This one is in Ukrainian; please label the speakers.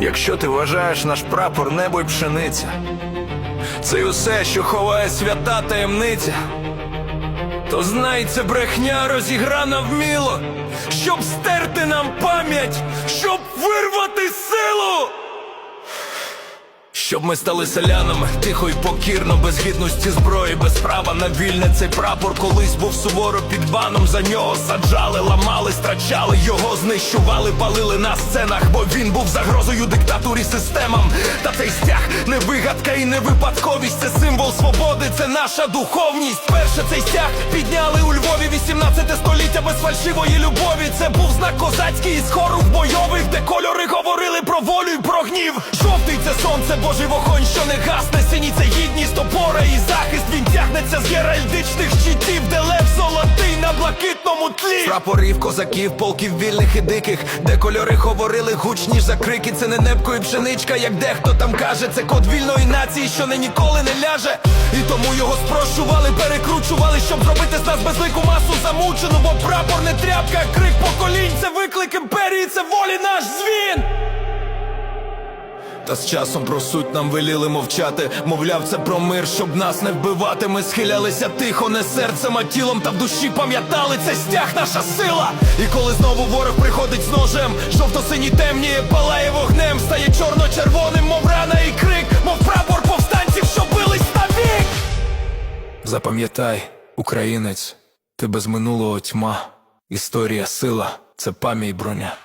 Speaker 1: Якщо ти вважаєш наш прапор небо й пшениця, це й усе, що ховає свята таємниця, то знай, це брехня розіграна вміло, щоб стерти нам пам'ять, щоб вирвати. Щоб ми стали селянами, тихо й покірно, без гідності зброї, без права на вільне цей прапор колись був суворо під баном. За нього саджали, ламали, страчали, його знищували, палили на сценах, бо він був загрозою диктатурі системам. Та цей стяг не вигадка і не випадковість. Це символ свободи, це наша духовність. Перше цей стяг підняли у Львові 18 століття без фальшивої любові. Це був знак козацький із хору бойових, де кольори говорили про волю і про гнів. Жовтий це сонце, Божий вогонь, що не гасне, синій це гідність, опора і захист. Він тягнеться з геральдичних щитів, де лев золотий на блакитному тлі. Прапорів, козаків, полків вільних і диких, де кольори говорили гучніш за крики. Це не небко і пшеничка, як дехто там каже. Це код вільної нації, що не ніколи не ляже. І тому його спрощували, перекручували, щоб зробити з нас безлику масу замучену. Бо прапор не тряпка, крик поколінь. Це виклик імперії, це волі наш дзвін. Та з часом про суть нам веліли мовчати. Мовляв, це про мир, щоб нас не вбивати. Ми схилялися тихо, не серцем, а тілом та в душі пам'ятали це стяг, наша сила. І коли знову ворог приходить з ножем, жовто-синій темніє, палає вогнем, стає чорно-червоним, Запам'ятай, українець, ти без минулого тьма. Історія сила, це пам'ять броня.